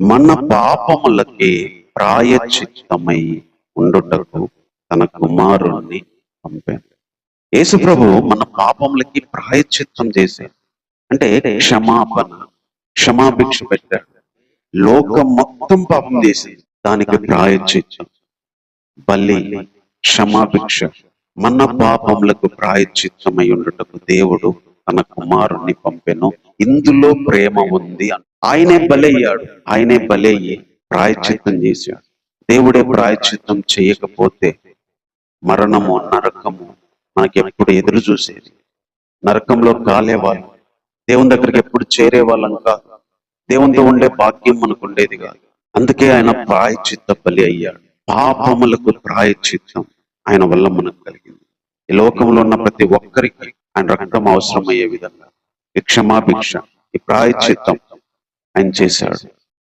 మన పాపములకి ప్రాయచిత్తమై ఉండుటకు తన కుమారుణ్ణి పంపాను యేసు ప్రభు మన పాపములకి ప్రాయచిత్తం చేశాడు. అంటే క్షమాపణ క్షమాభిక్ష పెట్టాడు. లోకం మొత్తం పాపం చేసింది. దానికి ప్రాయచిత్తం బలి క్షమాభిక్ష. మన పాపములకు ప్రాయచిత్తమై ఉండుటకు దేవుడు తన కుమారుణ్ణి పంపెను. ఇందులో ప్రేమ ఉంది. ఆయనే బలయ్యాడు. ఆయనే బలయ్యి ప్రాయచిత్తం చేశాడు. దేవుడే ప్రాయచిత్తం చేయకపోతే మరణము నరకము మనకి ఎప్పుడు ఎదురు చూసేది. నరకంలో కాలేవాళ్ళు. దేవుని దగ్గరికి ఎప్పుడు చేరే వాళ్ళం కాదు. దేవునితో ఉండే భాగ్యం మనకు ఉండేది కాదు. అందుకే ఆయన ప్రాయచిత్త బలి అయ్యాడు. పాపములకు ప్రాయచిత్తం ఆయన వల్ల మనకు కలిగింది. ఈ లోకంలో ఉన్న ప్రతి ఒక్కరికి ఆయన రక్తం అవసరమయ్యే విధంగా. ఈ క్షమాభిక్ష ఈ ప్రాయచిత్తం and chaser.